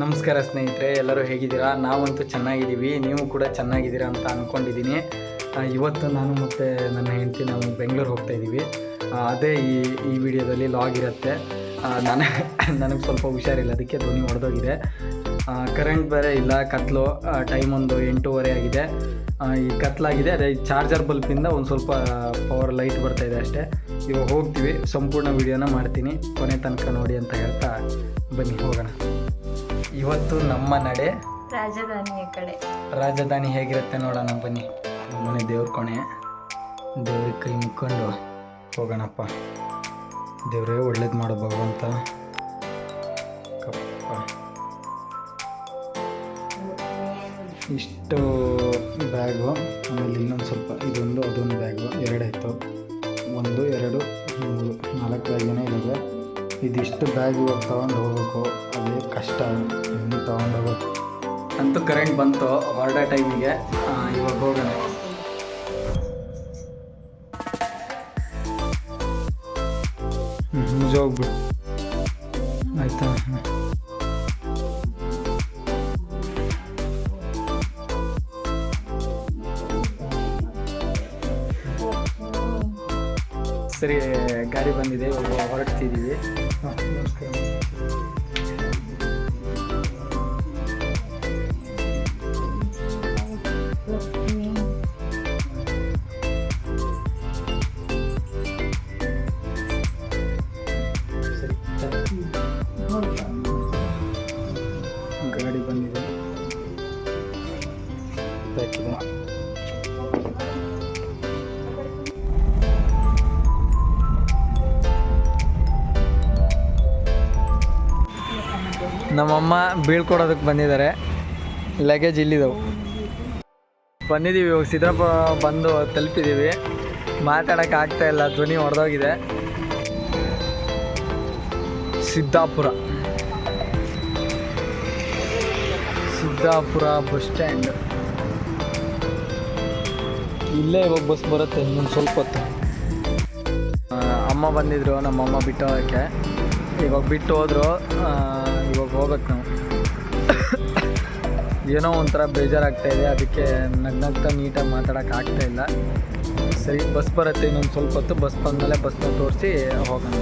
ನಮಸ್ಕಾರ ಸ್ನೇಹಿತರೆ, ಎಲ್ಲರೂ ಹೇಗಿದ್ದೀರಾ? ನಾವಂತೂ ಚೆನ್ನಾಗಿದ್ದೀವಿ, ನೀವು ಕೂಡ ಚೆನ್ನಾಗಿದ್ದೀರಾ ಅಂತ ಅಂದ್ಕೊಂಡಿದ್ದೀನಿ ಇವತ್ತು ನಾನು ಮತ್ತು ನನ್ನ ಹೆಂಡತಿ ನಾವು ಬೆಂಗಳೂರು ಹೋಗ್ತಾ ಇದ್ದೀವಿ. ಅದೇ ಈ ಈ ವಿಡಿಯೋದಲ್ಲಿ ಲಾಗ್ ಇರುತ್ತೆ. ನಾನು ನನಗೆ ಸ್ವಲ್ಪ ಹುಷಾರಿಲ್ಲ, ಅದಕ್ಕೆ ಧ್ವನಿ ಹೊಡೆದೋಗಿದೆ. ಕರೆಂಟ್ ಬೇರೆ ಇಲ್ಲ, ಕತ್ಲು ಟೈಮ್ ಒಂದು ಎಂಟೂವರೆ ಆಗಿದೆ. ಈ ಕತ್ಲಾಗಿದೆ, ಅದೇ ಚಾರ್ಜರ್ ಬಲ್ಪಿಂದ ಒಂದು ಸ್ವಲ್ಪ ಪವರ್ ಲೈಟ್ ಬರ್ತಾ ಇದೆ ಅಷ್ಟೇ. ಇವಾಗ ಹೋಗ್ತೀವಿ, ಸಂಪೂರ್ಣ ವಿಡಿಯೋನ ಮಾಡ್ತೀನಿ. ಕೊನೆ ತನಕ ನೋಡಿ ಅಂತ ಹೇಳ್ತಾ ಬನ್ನಿ, ಹೋಗೋಣ. ಇವತ್ತು ನಮ್ಮ ನಡೆ ರಾಜಧಾನಿಯ ಕಡೆ. ರಾಜಧಾನಿ ಹೇಗಿರುತ್ತೆ ನೋಡೋಣ ಬನ್ನಿ. ಮನೆ ದೇವ್ರ ಕೊಣೆ. ದೇವ್ರಿಗೆ ಕೈ ಮುಕ್ಕೊಂಡು ಹೋಗೋಣಪ್ಪ. ದೇವ್ರೇ ಒಳ್ಳೇದು ಮಾಡೋ ಭಗವಂತ. ಕಪ್ಪ. ಇಷ್ಟು ಬ್ಯಾಗು ಆಮೇಲೆ ಇನ್ನೊಂದು ಸ್ವಲ್ಪ ಇದೊಂದು ಅದೊಂದು ಬ್ಯಾಗು ಎರಡಾಯಿತು. ಒಂದು ಎರಡು ಮೂರು ನಾಲ್ಕು ಬ್ಯಾಗೇನೇ ಇದೆ ಇದಿಷ್ಟು ಬ್ಯಾಗ್ ಇವಾಗ ತೊಗೊಂಡು ಹೋಗ್ಬೇಕು. ಅಂತೂ ಕರೆಂಟ್ ಬಂತು ಹೊರಡೋ ಟೈಮಿಗೆ ಇವಾಗ ಹೋಗೋಣ. ನಿಜ ಹೋಗ್ಬಿಡು. ಆಯ್ತಾ? ಸರಿ ಗಾಡಿ ಬಂದಿದೆ ಇವಾಗ ಹೊರಡ್ತಿದ್ದೀವಿ ಗಾಡಿ ಬಂದಿದೆ. ನಮ್ಮಮ್ಮ ಬೀಳ್ಕೊಡೋದಕ್ಕೆ ಬಂದಿದ್ದಾರೆ. ಲಗೇಜ್ ಇಲ್ಲಿದ್ದವು ಬಂದಿದ್ದೀವಿ ಇವಾಗ ಸಿದ್ದಪ್ಪ ಬಂದು ತಲುಪಿದ್ದೀವಿ. ಮಾತಾಡೋಕೆ ಆಗ್ತಾ ಇಲ್ಲ. ಧ್ವನಿ ಹೊಡೆದೋಗಿದೆ. ಸಿದ್ದಾಪುರ. Siddapur bus stand. ಇಲ್ಲೇ ಇವಾಗ ಬಸ್ ಬರುತ್ತೆ ಇನ್ನೊಂದು ಸ್ವಲ್ಪ ಹೊತ್ತು. ಅಮ್ಮ ಬಂದಿದ್ರು, ನಮ್ಮಮ್ಮ ಬಿಟ್ಟು ಹೋಗೋಕ್ಕೆ. ಇವಾಗ ಬಿಟ್ಟು ಹೋದ್ರು ಇವಾಗ ಹೋಗ್ಬೇಕು ನಾವು. ಏನೋ ಒಂಥರ ಬೇಜಾರಾಗ್ತಾ ಇದೆ, ಅದಕ್ಕೆ ನಗ್ನಗ್ತಾ ನೀಟಾಗಿ ಮಾತಾಡೋಕೆ ಇಲ್ಲ. ಸರಿ, ಬಸ್ ಬರುತ್ತೆ ಇನ್ನೊಂದು ಸ್ವಲ್ಪ ಹೊತ್ತು, ಬಸ್ ಬಂದಮೇಲೆ ಬಸ್ನ ತೋರಿಸಿ ಹೋಗೋಣ.